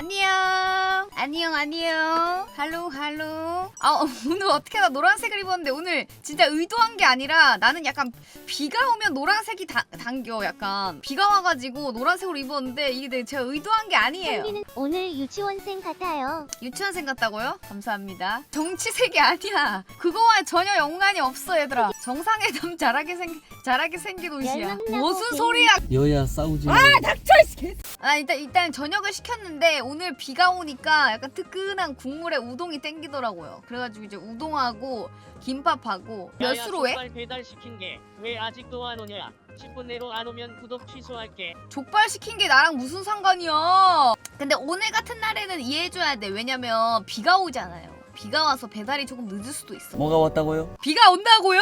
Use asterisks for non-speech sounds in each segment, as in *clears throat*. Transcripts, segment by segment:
안녕. 안녕, 안녕. 할로, 할로. 아, 오늘 어떻게 나 노란색을 입었는데 오늘 진짜 의도한 게 아니라 나는 약간 비가 오면 노란색이 다, 당겨. 약간 비가 와가지고 노란색으로 입었는데 이게 내- 제가 의도한 게 아니에요. 성기는 오늘 유치원생 같아요. 유치원생 같다고요? 감사합니다. 정치색이 아니야. 그거와 전혀 연관이 없어, 얘들아. 정상회담 잘하게 생 잘하게 생긴 옷이야. 열망나고 무슨 소리야? 여야 싸우지 마. 아 일단 일단 저녁을 시켰는데 오늘 비가 오니까 약간 뜨끈한 국물에 우동이 땡기더라고요. 그래가지고 이제 우동하고 김밥하고 몇 야야, 수로 해? 족발 배달 시킨 게 왜 아직도 안 오냐? 10분 내로 안 오면 구독 취소할게. 족발 시킨 게 나랑 무슨 상관이야? 근데 오늘 같은 날에는 이해해줘야 돼. 왜냐면 비가 오잖아요. 비가 와서 배달이 조금 늦을 수도 있어. 뭐가 왔다고요? 비가 온다고요?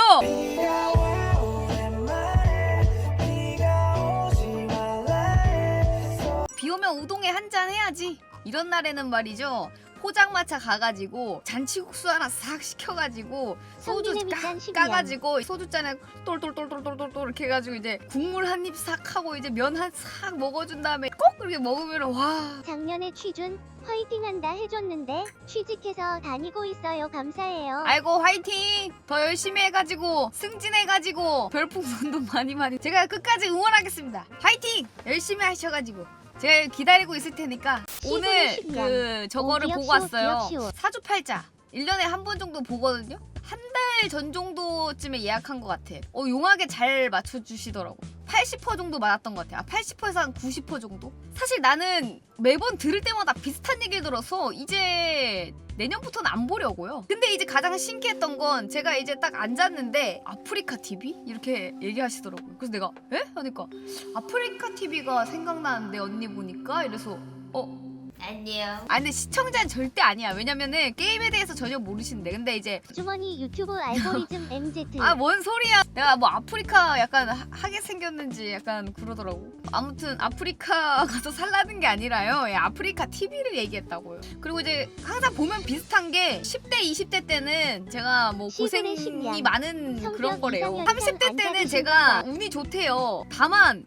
비 오면 우동에 한 잔 해야지. 이런 날에는 말이죠. 포장마차 가가지고 잔치국수 하나 싹 시켜가지고 소주 까. 까가지고 소주잔에 똘똘똘똘똘똘 이렇게 해가지고 이제 국물 한 입 싹 하고 이제 면 한 싹 먹어준 다음에 꼭 그렇게 먹으면 와 작년에 취준 화이팅한다 해줬는데 취직해서 다니고 있어요. 감사해요. 아이고 화이팅 더 열심히 해가지고 승진해가지고 별풍선도 *laughs* 많이 많이 제가 끝까지 응원하겠습니다 화이팅 열심히 하셔가지고 제가 기다리고 있을 테니까 오늘 시골의 그 저거를 오, 기억 보고 시옷, 왔어요. 사주팔자. 1년에 한 번 정도 보거든요. 한 달 전 정도쯤에 예약한 것 같아. 어 용하게 잘 맞춰주시더라고. 80% 정도 맞았던 것 같아. 아 80%에서 한 90% 정도? 사실 나는 매번 들을 때마다 비슷한 얘기를 들어서 이제 내년부터는 안 보려고요. 근데 이제 가장 신기했던 건 제가 이제 딱 앉았는데 아프리카 TV 이렇게 얘기하시더라고요. 그래서 내가 에? 하니까 아프리카 TV가 생각나는데 언니 보니까 이래서 어 안녕. 아 근데 시청자는 절대 아니야. 왜냐면은 게임에 대해서 전혀 모르시는데 근데 이제 주머니 유튜브 알고리즘 *laughs* MZ. 아 뭔 소리야 내가 뭐 아프리카 약간 하, 하게 생겼는지 약간 그러더라고 아무튼 아프리카 *laughs* 가서 살라는 게 아니라요 예, 아프리카 TV를 얘기했다고요 그리고 이제 항상 보면 비슷한 게 10대 20대 때는 제가 뭐 시골의 고생이 식량. 많은 성격 그런 거래요 이상형 30대 안 때는 제가 거. 운이 좋대요 다만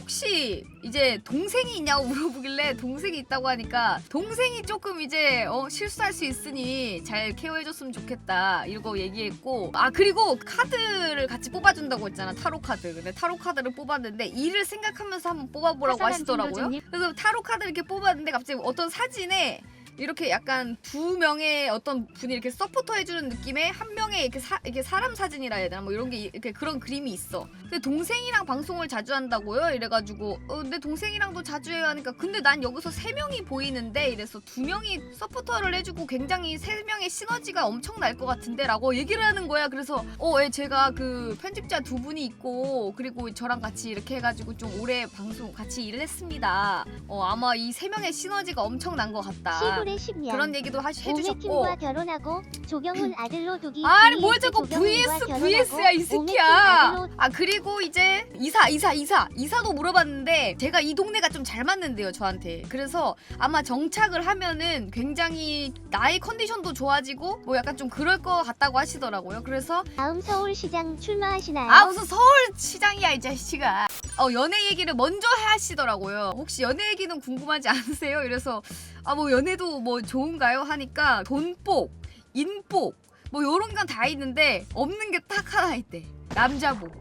혹시 이제 동생이 있냐고 물어보길래 동생이 있다고 하니까 동생이 조금 이제 어, 실수할 수 있으니 잘 케어해줬으면 좋겠다 이러고 얘기했고 아 그리고 카드를 같이 뽑아준다고 했잖아 타로 카드 근데 타로 카드를 뽑았는데 일을 생각하면서 한번 뽑아보라고 하시더라고요. 그래서 타로 카드 이렇게 뽑았는데 갑자기 어떤 사진에 이렇게 약간 두 명의 어떤 분이 이렇게 서포터 해주는 느낌의 한 명의 이렇게, 사, 이렇게 사람 사진이라 해야 되나 뭐 이런 게 이렇게 그런 그림이 있어. 근데 동생이랑 방송을 자주 한다고요? 이래가지고 어, 내 동생이랑도 자주 해요 하니까 근데 난 여기서 세 명이 보이는데 이래서 두 명이 서포터를 해주고 굉장히 세 명의 시너지가 엄청 날 것 같은데라고 얘기를 하는 거야. 그래서 어, 예, 제가 그 편집자 두 분이 있고 그리고 저랑 같이 이렇게 해가지고 좀 오래 방송 같이 일을 했습니다. 어, 아마 이 세 명의 시너지가 엄청 난 것 같다. 시골의 십년. 그런 얘기도 하시, 해주셨고 오메킴과 결혼하고 조경훈 아들로 두기. 아니 뭘 자꾸 vs vs야 이 새끼야 아 그리고 이제 이사 이사 이사 이사도 물어봤는데 제가 이 동네가 좀 잘 맞는데요 저한테. 그래서 아마 정착을 하면은 굉장히 나의 컨디션도 좋아지고 뭐 약간 좀 그럴 것 같다고 하시더라고요. 그래서 다음 서울시장 출마하시나요? 아 무슨 서울시장이야 이 자식아. 어 연애 얘기를 먼저 하시더라고요. 혹시 연애 얘기는 궁금하지 않으세요? 이래서 아 뭐 연애도 뭐 좋은가요? 하니까 돈복 인복 뭐 요런 건 다 있는데 없는 게 딱 하나 있대. 남자복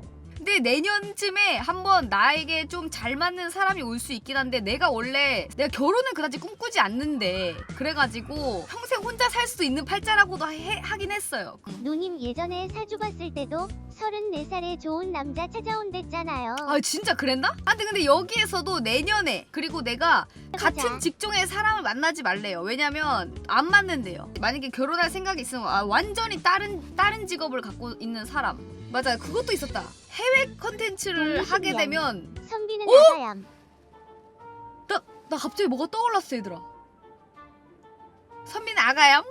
근데 내년쯤에 한번 나에게 좀 잘 맞는 사람이 올 수 있긴 한데 내가 원래 내가 결혼을 그다지 꿈꾸지 않는데 그래가지고 평생 혼자 살 수 있는 팔자라고도 해- 하긴 했어요 누님 예전에 사주 봤을 때도 34살에 좋은 남자 찾아온댔잖아요. 아 진짜 그랬나? 아 근데, 근데 여기에서도 내년에 그리고 내가 같은 직종의 사람을 만나지 말래요. 왜냐면 안 맞는데요. 만약에 결혼할 생각이 있으면 아, 완전히 다른 다른 직업을 갖고 있는 사람. 맞아 그것도 있었다. 해외 컨텐츠를 하게. 되면 선비는 어? 나가얌. 나 갑자기 뭐가 떠올랐어 얘들아. 선민 아가얌?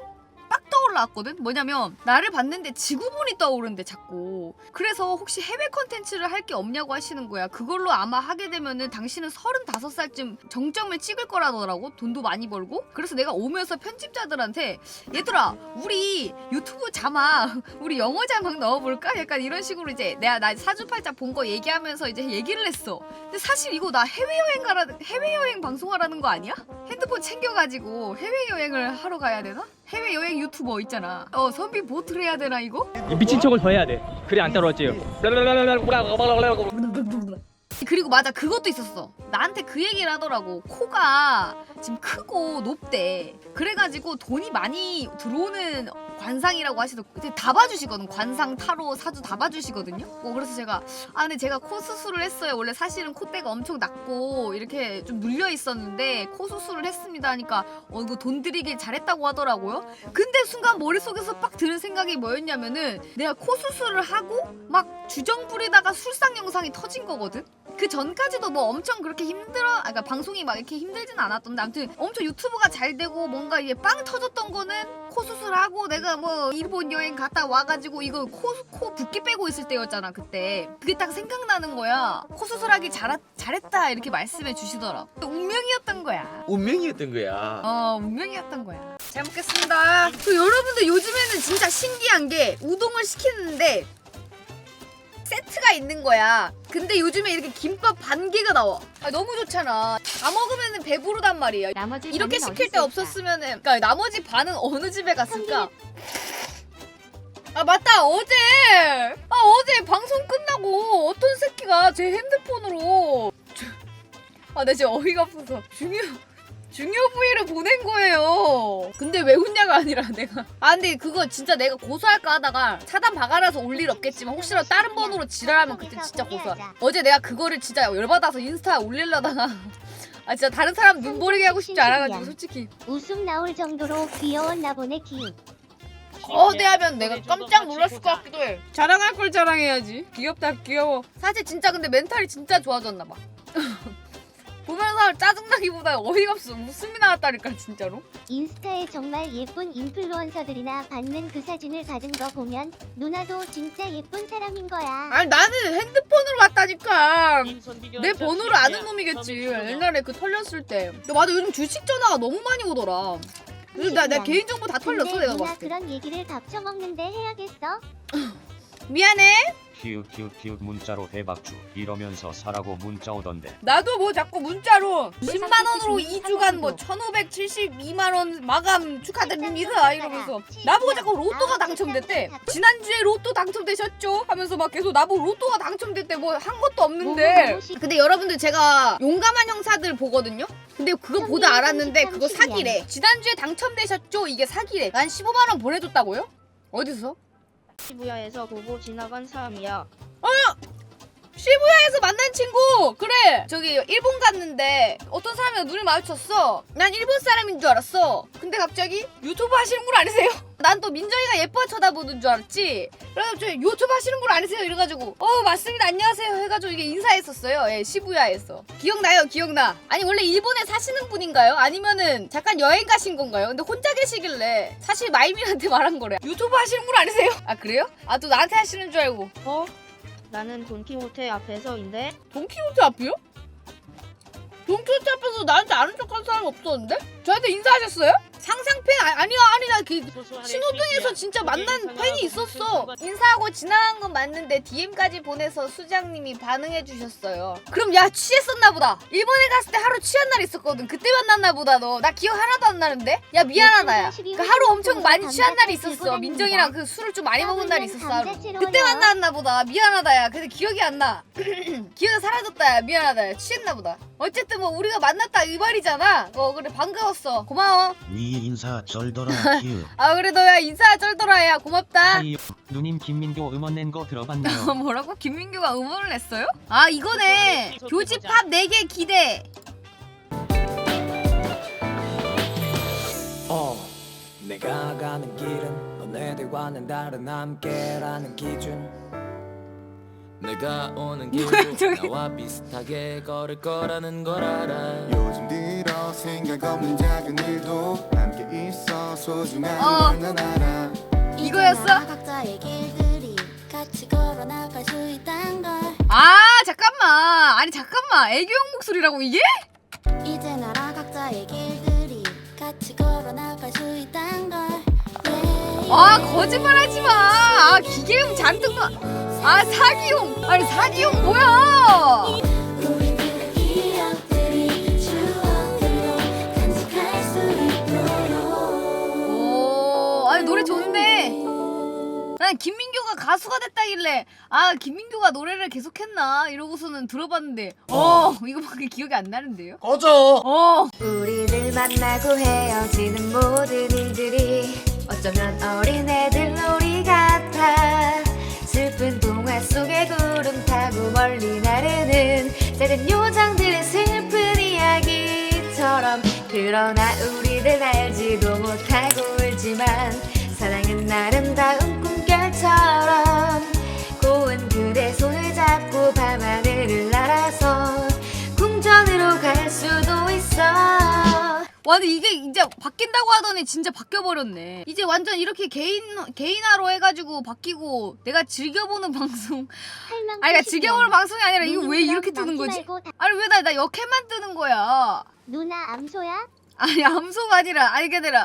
빡 떠올라왔거든. 뭐냐면 나를 봤는데 지구본이 떠오르는데 자꾸. 그래서 혹시 해외 컨텐츠를 할 게 없냐고 하시는 거야. 그걸로 아마 하게 되면은 당신은 35살쯤 정점을 찍을 거라더라고. 돈도 많이 벌고. 그래서 내가 오면서 편집자들한테 얘들아 우리 유튜브 자막 *laughs* 우리 영어 자막 넣어볼까? 약간 이런 식으로 이제 내가 나 사주팔자 본 거 얘기하면서 이제 얘기를 했어. 근데 사실 이거 나 해외여행 가라 해외여행 방송하라는 거 아니야? 핸드폰 챙겨가지고 해외여행을 하러 가야 되나? 해외 여행 유튜버 있잖아. 어 선비 보트를 해야 되나 이거? 이 미친 척을 더 해야 돼. 그래 안 따라왔지요. 그리고 맞아 그것도 있었어 나한테 그 얘기를 하더라고 코가 지금 크고 높대 그래가지고 돈이 많이 들어오는 관상이라고 하시더라고 다 봐주시거든. 관상 타로 사주 다 봐주시거든요? 어, 그래서 제가 아 근데 제가 코 수술을 했어요. 원래 사실은 콧대가 엄청 낮고 이렇게 좀 눌려 있었는데 코 수술을 했습니다 하니까 어 이거 돈 들이길 잘했다고 하더라고요. 근데 순간 머릿속에서 빡 드는 생각이 뭐였냐면은 내가 코 수술을 하고 막 주정 부리다가 술상 영상이 터진 거거든? 그 전까지도 뭐 엄청 그렇게 힘들어, 아, 그러니까 방송이 막 이렇게 힘들진 않았던데 아무튼 엄청 유튜브가 잘 되고 뭔가 이게 빵 터졌던 거는 코 수술하고 내가 뭐 일본 여행 갔다 와가지고 이거 코, 코 붓기 빼고 있을 때였잖아 그때. 그게 딱 생각나는 거야. 코 수술하기 잘, 잘했다 이렇게 말씀해 주시더라 운명이었던 거야. 운명이었던 거야. 어 운명이었던 거야. 잘 먹겠습니다. 그 여러분들 요즘에는 진짜 신기한 게 우동을 시키는데 세트가 있는 거야. 근데 요즘에 이렇게 김밥 반 개가 나와. 아, 너무 좋잖아. 다 먹으면 배부르단 말이야. 나머지 이렇게 반은 시킬 때 어디 있을까? 없었으면은, 그러니까 나머지 반은 어느 집에 갔을까? 아 맞다 어제 아 어제 방송 끝나고 어떤 새끼가 제 핸드폰으로 아 나 지금 어이가 없어서 중요 중요 부위를 보낸 거예요. 근데 왜 웃냐가 아니라 *laughs* 내가 아 근데 그거 진짜 내가 고소할까 하다가 차단 박아놔서 올 일 없겠지만 혹시라도 다른 번호로 지랄하면 그때 진짜 고소. 어제 내가 그거를 진짜 열받아서 인스타 올리려다가 *laughs* 아 진짜 다른 사람 눈 버리게 하고 싶지 않아가지고 솔직히 웃음 나올 정도로 귀여웠나 보네 키읔. 거대하면 내가 깜짝 놀랐을 것 같기도 해. 자랑할 걸 자랑해야지. 귀엽다 귀여워. 사실 진짜 근데 멘탈이 진짜 좋아졌나 봐. *laughs* 보면서 짜증나기보다 어이가 없어 웃음이 나왔다니까 진짜로. 인스타에 정말 예쁜 인플루언서들이나 받는 그 사진을 받은 거 보면 누나도 진짜 예쁜 사람인 거야. 아니 나는 핸드폰으로 봤다니까. 내 번호를 아는 놈이겠지. 옛날에 그 털렸을 때. 근데 맞아 요즘 주식 전화가 너무 많이 오더라. 그래서 나, 내 개인정보 다 털렸어 내가 누나 봤을 때. 그런 얘기를 겹쳐 먹는데 해야겠어? 미안해. 키읔 키읔 키읔 문자로 대박주 이러면서 사라고 문자 오던데 나도 뭐 자꾸 문자로 10만 원으로 2주간 뭐 1,572만 원 마감 축하드립니다 이러면서 나보고 자꾸 로또가 당첨됐대. 지난주에 로또 당첨되셨죠? 하면서 막 계속 나보고 로또가 당첨됐대 뭐 한 것도 없는데. 근데 여러분들 제가 용감한 형사들 보거든요. 근데 그거 보다 알았는데 그거 사기래. 지난주에 당첨되셨죠? 이게 사기래. 난 15만 원 보내줬다고요? 어디서? 시부야에서 보고 지나간 사람이야. 시부야에서 만난 친구 그래 저기 일본 갔는데 어떤 사람이랑 눈을 마주쳤어 난 일본 사람인 줄 알았어 근데 갑자기 유튜브 하시는 분 아니세요? *laughs* 난 또 민정이가 예뻐 쳐다보는 줄 알았지 그래서 저 유튜브 하시는 분 아니세요? 이래가지고 어 맞습니다 안녕하세요 해가지고 이게 인사했었어요 예 시부야에서 기억나요 기억나 아니 원래 일본에 사시는 분인가요? 아니면은 잠깐 여행 가신 건가요? 근데 혼자 계시길래 사실 마이민한테 말한 거래 유튜브 하시는 분 아니세요? 아 그래요? 아 또 나한테 하시는 줄 알고 어? 나는 돈키호테 앞에서인데 돈키호테 앞이요? 돈키호테 앞에서 나한테 아는 척한 사람 없었는데? 저한테 인사하셨어요? 상상 팬 아, 아니야 아니 나그 신호등에서 진짜 만난 팬이 있었어. 인사하고 지나간 건 맞는데 DM까지 보내서 수장님이 반응해 주셨어요. 그럼 야 취했었나 보다. 일본에 갔을 때 하루 취한 날 있었거든. 그때 만났나 보다 너. 나 기억 하나도 안 나는데? 야 미안하다 야. 그 하루 엄청 많이 취한 날이 있었어. 민정이랑 그 술을 좀 많이 먹은 날이 있었어. 하루 그때 만났나 보다. 미안하다 야. 근데 기억이 안 나. *clears throat* 기억이 사라졌다 야. 미안하다 야. 취했나 보다. 어쨌든 뭐 우리가 만났다 이 말이잖아. 어 그래 반가 웠어. 고마워. 니 인사 절더라 *laughs* 키읔 아 그래도 야 인사 쩔더라 야. 고맙다. 하이 누님 김민교 음원 낸 거 들어봤나요? *laughs* 뭐라고? 김민규가 음원을 냈어요? 아 이거네. 교집합 4개 기대. 어 내가 가는 길은 너네들과는 다른 함께라는 기준. 내가 오는 *laughs* 길도 저기. 나와 비슷하게 걸을 거라는 걸 알아. 요즘 들어 있어 생각 없는 작은 일도 함께 있어 소중한 어. 걸난 알아 이거였어? 각자의 길들이 같이 걸어나갈 수 있단 걸 아 잠깐만 아니 잠깐만 애교형 목소리라고 이게? 이제 나라 각자의 길들이 같이 걸어나갈 수 있단 걸 아. 거짓말하지 마. 아 기계음 잔뜩 나. 아 사기용. 아니 사기용 뭐야? 노래 좋은데. 난 김민교가 가수가 됐다길래 아 김민교가 노래를 계속했나? 이러고서는 들어봤는데 어 이거밖에 기억이 안 나는데요? 꺼져. 어. 우리들 만나고 헤어지는 모든 일들이 어쩌면 어린애들 놀이 같아 와 근데 이게 이제 바뀐다고 하더니 진짜 바뀌어버렸네 이제 완전 이렇게 개인 개인화로 해가지고 바뀌고 내가 즐겨보는 *laughs* 방송 아니 그러니까 즐겨보는 방송이 아니라 이거 왜 이렇게 뜨는 거지? 아니 왜 나 나 역해만 뜨는 거야 누나 암소야? 아니 암소가 아니라 아니 걔들아